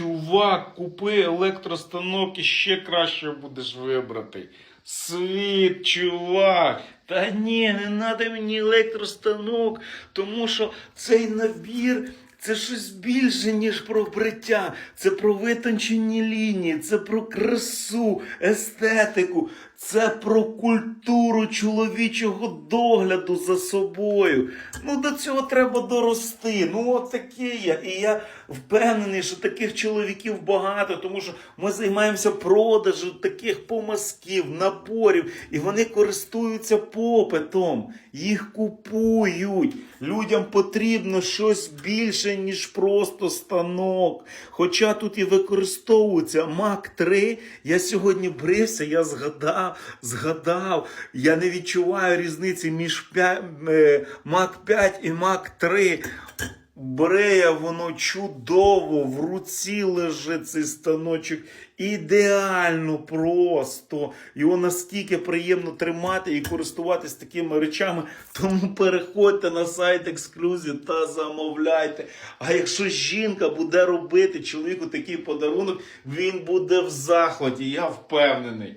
Чувак, купи електростанок і ще краще будеш вибрати. Світ, чувак. Та ні, не треба мені електростанок, тому що цей набір це щось більше, ніж про бриття. Це про витончені лінії, це про красу, естетику, це про культуру чоловічого догляду за собою. Ну до цього треба дорости. Ну от такий я. І я впевнений, що таких чоловіків багато, тому що ми займаємося продажем таких помазків, напорів, і вони користуються попитом, їх купують. Людям потрібно щось більше, ніж просто станок. Хоча тут і використовується Мак 3. Я сьогодні брився, я згадав, згадав. Я не відчуваю різниці між Мак 5 і Мак 3. Брея, воно чудово, в руці лежить цей станочок. Ідеально просто. Його настільки приємно тримати і користуватись такими речами. Тому переходьте на сайт Ексклюзів та замовляйте. А якщо жінка буде робити чоловіку такий подарунок, він буде в захваті, я впевнений.